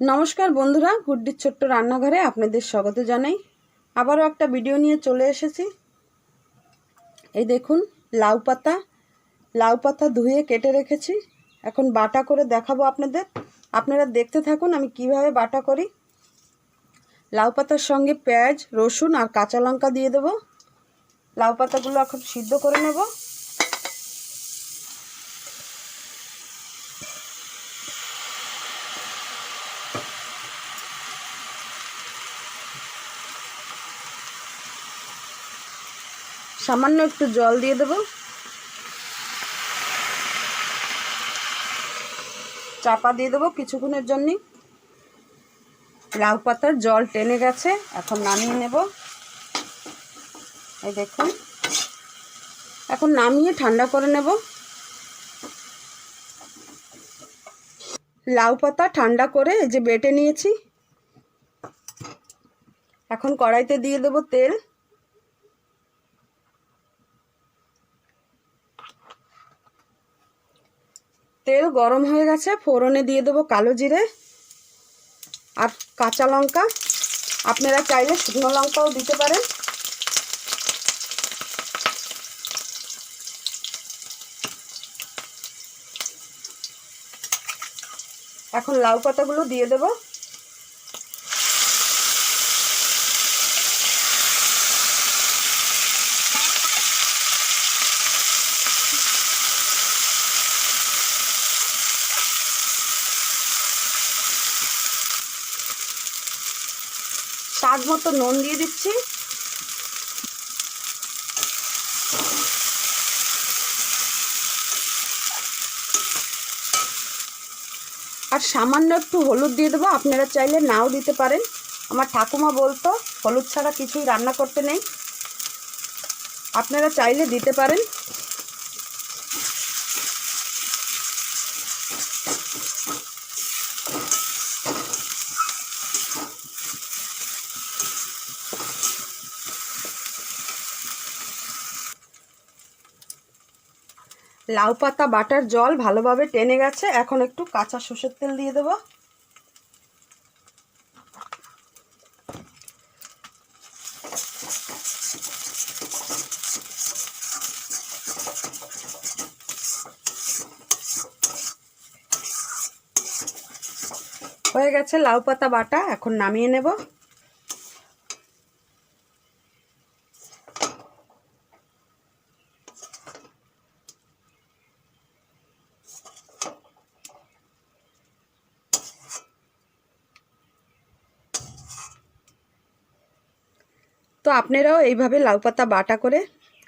নমস্কার বন্ধুরা, গুড্ডির ছোট্ট রান্নাঘরে আপনাদের স্বাগত জানাই। আবারও একটা ভিডিও নিয়ে চলে এসেছি। এই দেখুন, লাউ পাতা লাউ পাতা ধুয়ে কেটে রেখেছি। এখন বাটা করে দেখাবো আপনাদের। আপনারা দেখতে থাকুন আমি কীভাবে বাটা করি। লাউ পাতার সঙ্গে পেঁয়াজ, রসুন আর কাঁচা লঙ্কা দিয়ে দেবো। লাউ পাতাগুলো এখন সিদ্ধ করে নেব। সামান্য একটু জল দিয়ে দেব। চাপা দিয়ে দেবো কিছুক্ষণের জন্য লাউ পাতার জল টেনে গেছে, এখন নামিয়ে নেব। এই দেখুন, এখন নামিয়ে ঠান্ডা করে নেব। লাউ পাতা ঠান্ডা করে এই যে বেটে নিয়েছি। এখন কড়াইতে দিয়ে দেবো তেল। তেল গরম হয়ে গেছে, ফোড়নে দিয়ে দেবো কালো জিরে আর কাঁচা লঙ্কা। আপনারা চাইলে শুকনো লঙ্কাও দিতে পারেন। এখন লাউ পাতাগুলো দিয়ে দেবো। স্বাদ মতো নুন দিয়ে দিচ্ছি। আর সামান্য একটু হলুদ দিয়ে দেবো। আপনারা চাইলে নাও দিতে পারেন। আমার ঠাকুমা বলতো, হলুদ ছাড়া কিছুই রান্না করতে নেই। আপনারা চাইলে দিতে পারেন। লাউ পাতা, বাটার জল ভালোভাবে টেনে গেছে। এখন একটু কাঁচা সর্ষের তেল দিয়ে দেব। হয়ে গেছে লাউ পাতা, বাটা। এখন নামিয়ে নেব। তো আপনারাও এইভাবে লাউ পাতা বাটা করে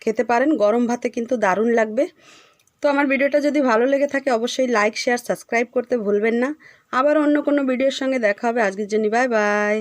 খেতে পারেন। গরম ভাতে কিন্তু দারুণ লাগবে। তো আমার ভিডিওটা যদি ভালো লেগে থাকে অবশ্যই লাইক শেয়ার সাবস্ক্রাইব করতে ভুলবেন না। আবার অন্য কোনো ভিডিওর সঙ্গে দেখা হবে। আজকের জন্য বাই বাই